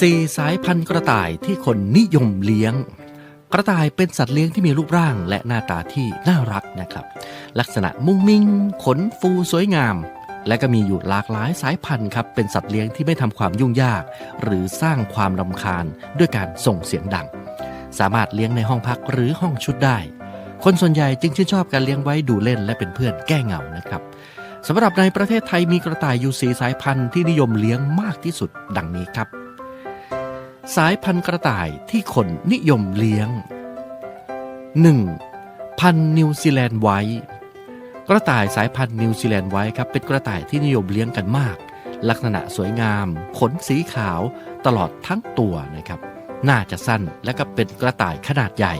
สี่สายพันธุ์กระต่ายที่คนนิยมเลี้ยง กระต่ายเป็นสัตว์เลี้ยงที่มีรูปร่างและหน้าตาที่น่ารักนะครับ ลักษณะมุ้งมิ้งขนฟูสวยงาม และก็มีอยู่หลากหลายสายพันธุ์ครับเป็นสัตว์เลี้ยงที่ไม่ทำความยุ่งยาก หรือสร้างความรำคาญด้วยการส่งเสียงดัง สามารถเลี้ยงในห้องพักหรือห้องชุดได้ คนส่วนใหญ่จึงชื่นชอบการเลี้ยงไว้ดูเล่นและเป็นเพื่อนแก้เหงานะครับสำหรับในประเทศไทยมีกระต่ายอยู่สีสายพันธุ์ที่นิยมเลี้ยงมากที่สุดดังนี้ครับ สายพันธุ์กระต่ายที่คนนิยมเลี้ยง 1. พันธุ์นิวซีแลนด์ไว้ กระต่ายสายพันธุ์นิวซีแลนด์ไว้ครับเป็นกระต่ายที่นิยมเลี้ยงกันมาก ลักษณะสวยงาม ขนสีขาวตลอดทั้งตัวนะครับน่าจะสั้นและก็เป็นกระต่ายขนาดใหญ่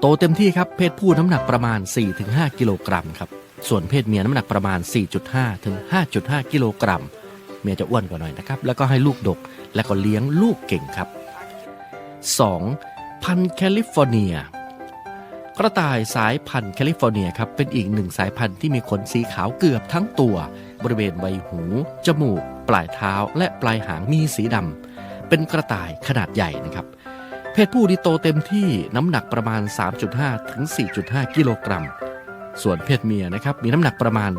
โตเต็มที่ครับเพศผู้น้ำหนักประมาณ 4-5 กิโลกรัมครับส่วนเพศเมียน้ำหนักประมาณ 4.5ถึง5.5 กิโลกรัม เมียจะอ้วนกว่าหน่อยนะครับ แล้วก็ให้ลูกดก และก็เลี้ยงลูกเก่งครับ 2. พันธุ์แคลิฟอร์เนีย กระต่ายสายพันธุ์แคลิฟอร์เนียครับ เป็นอีกหนึ่งสายพันธุ์ที่มีขนสีขาวเกือบทั้งตัว บริเวณใบหู จมูก ปลายเท้า และปลายหางมีสีดำ เป็นกระต่ายขนาดใหญ่นะครับ เพศผู้ที่โตเต็มที่น้ำหนักประมาณ 3.5 ถึง 4.5 กิโลกรัม ส่วนเพศเมียนะครับมีน้ำหนักประมาณ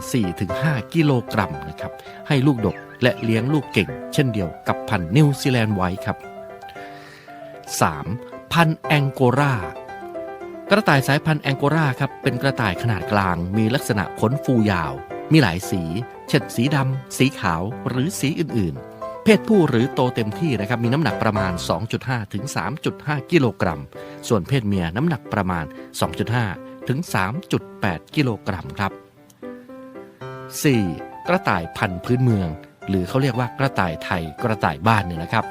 4-5 กิโลกรัมนะครับให้ลูกดกและเลี้ยงลูกเก่ง เช่นเดียวกับพันนิวซีแลนด์ไว้ครับ 3. พันแองโกรากระต่ายสายพันธุ์แองโกราครับเป็นกระต่ายขนาดกลาง มีลักษณะขนฟูยาว มีหลายสี เช่นสีดำ สีขาวหรือสีอื่นๆ เพศผู้หรือโตเต็มที่นะครับมีน้ำหนักประมาณ 2.5 ถึง 3.5 กิโลกรัม ส่วนเพศเมียน้ำหนักประมาณ 2.5 ถึง 3.8 กิโลกรัมครับ 4. กระต่ายพันธุ์พื้นเมือง หรือเขาเรียกว่ากระต่ายไทยกระต่ายบ้านเนี่ยนะครับ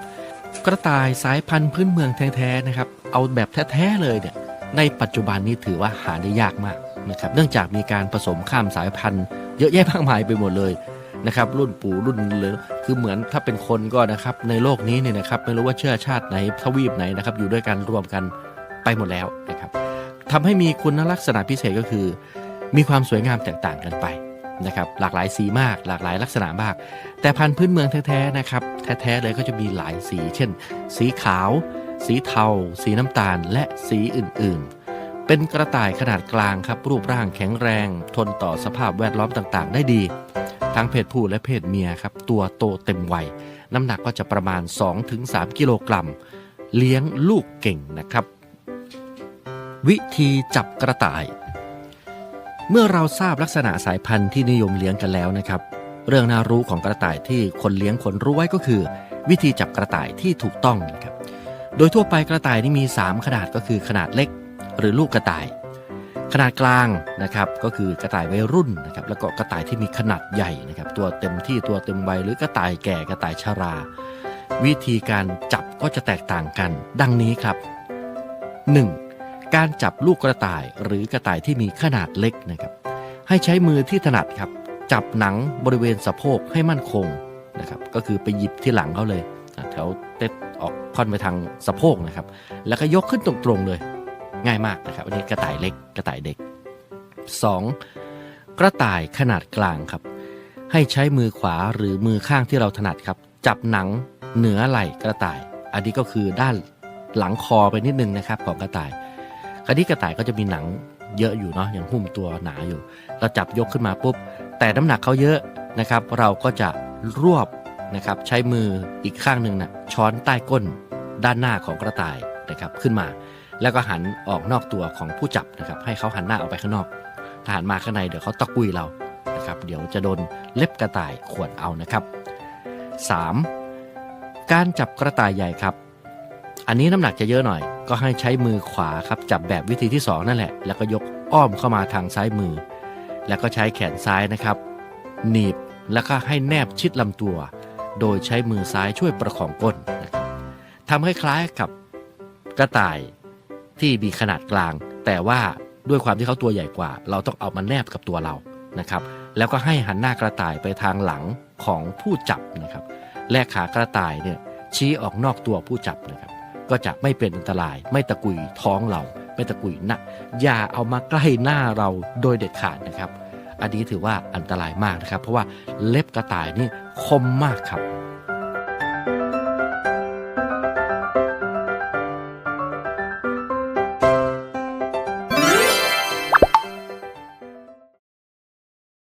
กระต่ายสายพันธุ์พื้นเมืองแท้ๆนะครับ เอาแบบแท้ๆเลยเนี่ยในปัจจุบันนี้ถือว่าหาได้ยากมากนะครับเนื่องจากมีการผสมข้ามสายพันธุ์เยอะแยะมากมายไปหมดเลยนะครับรุ่นปู่รุ่นเลยคือเหมือนถ้าเป็นคนก็นะครับในโลกนี้เนี่ยนะครับไม่รู้ว่าเชื้อชาติไหนทวีปไหนนะครับอยู่ด้วยกันรวมกันไปหมดแล้วนะครับ ทำให้มีคุณลักษณะพิเศษก็คือ มีความสวยงามแตกต่างกันไปนะครับหลากหลายสีมากหลากหลายลักษณะมาก แต่พันธุ์พื้นเมืองแท้ๆนะครับแท้ๆเลยก็จะมีหลายสี เช่น สีขาว สีเทา สีน้ำตาล และสีอื่นๆ เป็นกระต่ายขนาดกลางครับรูปร่างแข็งแรง ทนต่อสภาพแวดล้อมต่างๆ ได้ดี ทั้งเพศผู้และเพศเมียครับตัวโตเต็มวัยน้ำหนักก็จะประมาณ 2-3 กิโลกรัม เลี้ยงลูกเก่งนะครับ วิธีจับกระต่าย เมื่อเราทราบลักษณะสายพันธุ์ที่นิยมเลี้ยงกันแล้วนะครับ เรื่องน่ารู้ของกระต่ายที่คนเลี้ยงคนรู้ไว้ก็คือ วิธีจับกระต่ายที่ถูกต้องนะครับ โดยทั่วไปกระต่ายนี่มี 3 ขนาดก็คือขนาดเล็ก หรือลูกกระต่าย ขนาดกลางนะครับก็คือกระต่ายวัยรุ่นนะครับแล้วก็กระต่ายที่มีขนาดใหญ่นะครับตัวเต็มที่ตัวเต็มวัยหรือกระต่ายแก่กระต่ายชรา วิธีการจับก็จะแตกต่างกัน ดังนี้ครับ 1. การจับลูกกระต่ายหรือกระต่ายที่มีขนาดเล็กนะครับ ให้ใช้มือที่ถนัดครับ จับหนังบริเวณสะโพกให้มั่นคงนะครับ ก็คือไปหยิบที่หลังเขาเลยแถวเต็ดออกค่อนไปทางสะโพกนะครับ แล้วก็ยกขึ้นตรงๆเลย ง่ายมากนะครับอันนี้กระต่ายเล็กกระต่ายเด็ก 2. กระต่ายขนาดกลางครับ ให้ใช้มือขวาหรือมือข้างที่เราถนัดครับ จับหนังเหนือไหล่กระต่าย อันนี้ก็คือด้านหลังคอไปนิดนึงนะครับของกระต่าย คราวนี้กระต่ายก็จะมีหนังเยอะอยู่เนาะอย่างหุ้มตัวหนาอยู่ เราจับยกขึ้นมาปุ๊บ แต่น้ำหนักเขาเยอะนะครับ เราก็จะรวบนะครับใช้มืออีกข้างหนึ่งนะช้อนใต้ก้นด้านหน้าของกระต่ายนะครับขึ้นมา แล้วก็หันออกนอกตัวของผู้จับนะครับ ให้เขาหันหน้าออกไปข้างนอกถ้าหันมาข้างในเดี๋ยวเขาตะกุยเรานะครับ เดี๋ยวจะโดนเล็บกระต่ายขวนเอานะครับ 3. การจับกระต่ายใหญ่ครับ อันนี้น้ำหนักจะเยอะหน่อย ก็ให้ใช้มือขวาครับจับแบบวิธีที่ 2 นั่นแหละ แล้วก็ยกอ้อมเข้ามาทางซ้ายมือ แล้วก็ใช้แขนซ้ายนะครับ หนีบแล้วก็ให้แนบชิดลำตัว โดยใช้มือซ้ายช่วยประคองก้นนะครับทำให้คล้ายกับกระต่ายที่มีขนาดกลาง แต่ว่าด้วยความที่เขาตัวใหญ่กว่า เราต้องเอามาแนบกับตัวเรานะครับ แล้วก็ให้หันหน้ากระต่ายไปทางหลังของผู้จับนะครับ และขากระต่ายเนี่ยชี้ออกนอกตัวผู้จับนะครับ ก็จะไม่เป็นอันตราย ไม่ตะกุยท้องเรา ไม่ตะกุยหนะอย่าเอามาใกล้หน้าเราโดยเด็ดขาดนะครับ อันนี้ถือว่าอันตรายมากนะครับ เพราะว่าเล็บกระต่ายนี่คมมากครับ